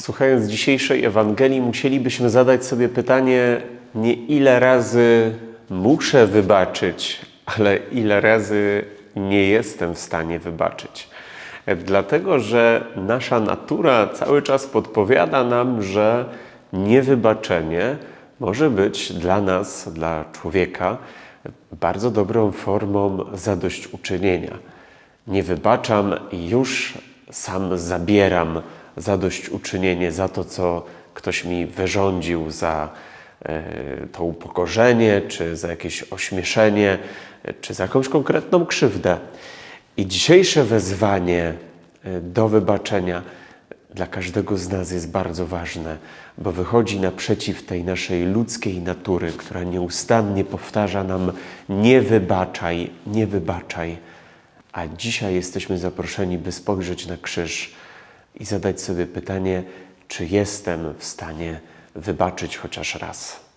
Słuchając dzisiejszej Ewangelii, musielibyśmy zadać sobie pytanie, nie ile razy muszę wybaczyć, ale ile razy nie jestem w stanie wybaczyć. Dlatego, że nasza natura cały czas podpowiada nam, że niewybaczenie może być dla nas, dla człowieka, bardzo dobrą formą zadośćuczynienia. Nie wybaczam już sam zabieram zadośćuczynienie za to, co ktoś mi wyrządził, za e, to upokorzenie, czy za jakieś ośmieszenie, czy za jakąś konkretną krzywdę. I dzisiejsze wezwanie e, do wybaczenia dla każdego z nas jest bardzo ważne, bo wychodzi naprzeciw tej naszej ludzkiej natury, która nieustannie powtarza nam: nie wybaczaj, nie wybaczaj. A dzisiaj jesteśmy zaproszeni, by spojrzeć na krzyż i zadać sobie pytanie, czy jestem w stanie wybaczyć chociaż raz.